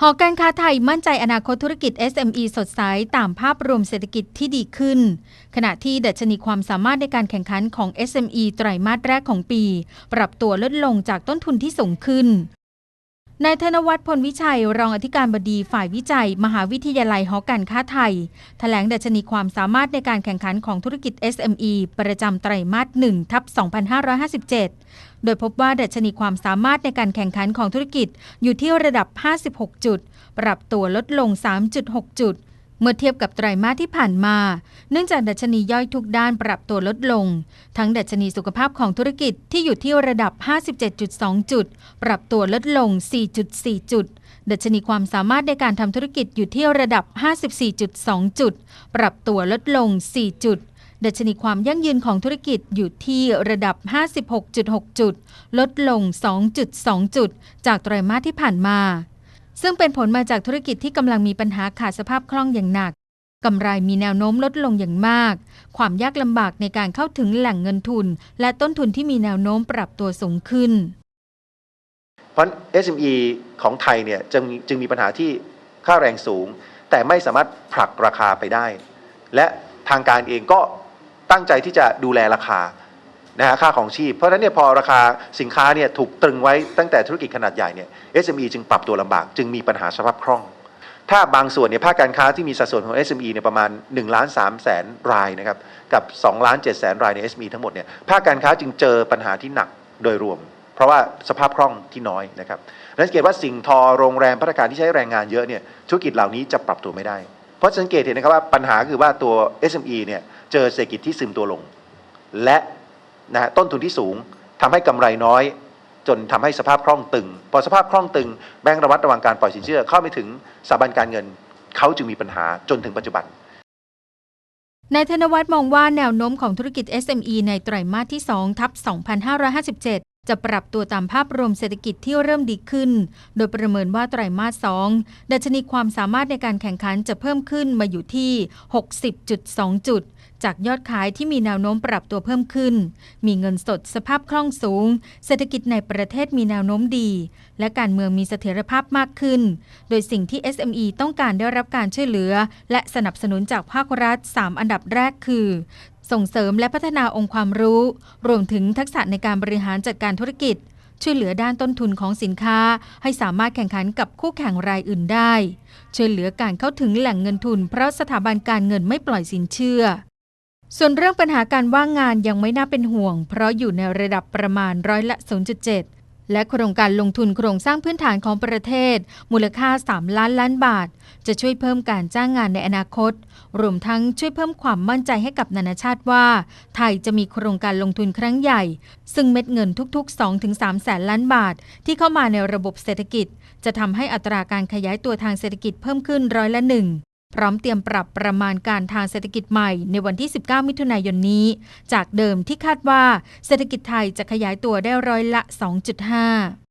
หอการค้าไทยมั่นใจอนาคตธุรกิจ SME สดใสตามภาพรวมเศรษฐกิจที่ดีขึ้น ขณะที่ดัชนีความสามารถในการแข่งขันของ SME ไตรมาสแรกของปี ปรับตัวลดลงจากต้นทุนที่สูงขึ้น นายธนวัฒน์พลวิชัย รองอธิการบดีฝ่ายวิจัย มหาวิทยาลัยหอการค้าไทยแถลงดัชนีความสามารถในการแข่งขันของธุรกิจ SME ประจำไตรมาส1ทับ2557 โดยพบว่าดัชนีความสามารถในการแข่งขันของธุรกิจอยู่ที่ระดับ 56 จุด ปรับตัวลดลง 3.6 จุด เมื่อเทียบกับไตรมาสที่ผ่านมา เนื่องจากดัชนีย่อยทุกด้านปรับตัวลดลง ทั้งดัชนีสุขภาพของธุรกิจที่อยู่ที่ระดับ 57.2 จุด ปรับตัวลดลง 4.4 จุด ดัชนีความสามารถในการทำธุรกิจอยู่ที่ระดับ 54.2 จุด ปรับตัวลดลง 4 จุด ดัชนีความยั่งยืนของธุรกิจอยู่ที่ระดับ 56.6 จุด ลดลง 2.2 จุด จากไตรมาสที่ผ่านมา ซึ่งเป็นผลมาจากธุรกิจที่กำลังมีปัญหาขาดสภาพคล่องอย่างหนักกำไรมีแนวโน้มลดลงอย่างมาก ความยากลำบากในการเข้าถึงแหล่งเงินทุน และต้นทุนที่มีแนวโน้มปรับตัวสูงขึ้น เพราะ SME ของไทยเนี่ยจึงจึงมีปัญหาที่ค่าแรงสูง แต่ไม่สามารถผลักราคาไปได้ และทางการเองก็ตั้งใจที่จะดูแลราคา นะฮะค่าของชีพ เพราะฉะนั้นเนี่ยพอราคาสินค้าเนี่ยถูกตรึงไว้ตั้งแต่ธุรกิจขนาดใหญ่เนี่ย SME จึงปรับตัวลำบาก จึงมีปัญหาสภาพคล่อง ถ้าบางส่วนเนี่ยภาคการค้าที่มีสัดส่วนของ SME เนี่ยประมาณ1ล้าน3แสนรายนะครับกับ2ล้าน7แสนรายใน SME ทั้งหมดเนี่ยภาคการค้าจึงเจอปัญหาที่หนักโดยรวม เพราะว่าสภาพคล่องที่น้อยนะครับสังเกตว่าสิ่งทอโรงแรมพัฒนาการที่ใช้แรงงานเยอะเนี่ยธุรกิจเหล่านี้จะปรับตัวไม่ได้ เพราะสังเกตเห็นนะครับว่าปัญหาคือว่าตัว SME เนี่ยเจอเศรษฐกิจที่ซึมตัวลง และ นะฮะต้นทุนที่สูงทำให้กำไรน้อย จนทำให้สภาพคล่องตึง พอสภาพคล่องตึงแบงก์ระมัดระวังการปล่อยสินเชื่อเข้าไม่ถึงสถาบันการเงินเขาจึงมีปัญหาจนถึงปัจจุบันนายธนวัฒน์มองว่าแนวโน้มของธุรกิจ SME ในไตรมาสที่ 2 ทับ 2557 จะปรับตัวตามภาพรวมเศรษฐกิจที่เริ่มดีขึ้น โดยประเมินว่าไตรมาส2ดัชนีความสามารถในการแข่งขันจะเพิ่มขึ้นมาอยู่ที่ 60.2 จุด จากยอดขายที่มีแนวโน้มปรับตัวเพิ่มขึ้น มีเงินสดสภาพคล่องสูง เศรษฐกิจในประเทศมีแนวโน้มดี และการเมืองมีเสถียรภาพมากขึ้น โดยสิ่งที่ SME ต้องการได้รับการช่วยเหลือ และสนับสนุนจากภาครัฐ 3 อันดับแรกคือ ส่งเสริมและพัฒนาองค์ความรู้ รวมถึงทักษะในการบริหารจัดการธุรกิจ ช่วยเหลือด้านต้นทุนของสินค้า ให้สามารถแข่งขันกับคู่แข่งรายอื่นได้ ช่วยเหลือการเข้าถึงแหล่งเงินทุน เพราะสถาบันการเงินไม่ปล่อยสินเชื่อ ส่วนเรื่องปัญหาการว่างงานยังไม่น่าเป็นห่วง เพราะอยู่ในระดับประมาณร้อยละ 0.7 และโครงการลงทุนโครงสร้างพื้นฐานของประเทศ มูลค่า 3 ล้านล้านบาท จะช่วยเพิ่มการจ้างงานในอนาคต รวมทั้งช่วยเพิ่มความมั่นใจให้กับนานาชาติว่า ไทยจะมีโครงการลงทุนครั้งใหญ่ ซึ่งเม็ดเงินทุก ๆ 2-3 แสนล้านบาท ที่เข้ามาในระบบเศรษฐกิจ จะทำให้อัตราการขยายตัวทางเศรษฐกิจเพิ่มขึ้นร้อยละหนึ่ง พร้อมเตรียมปรับประมาณการทางเศรษฐกิจใหม่ในวันที่ 19 มิถุนายนนี้ จากเดิมที่คาดว่าเศรษฐกิจไทยจะขยายตัวได้ร้อยละ 2.5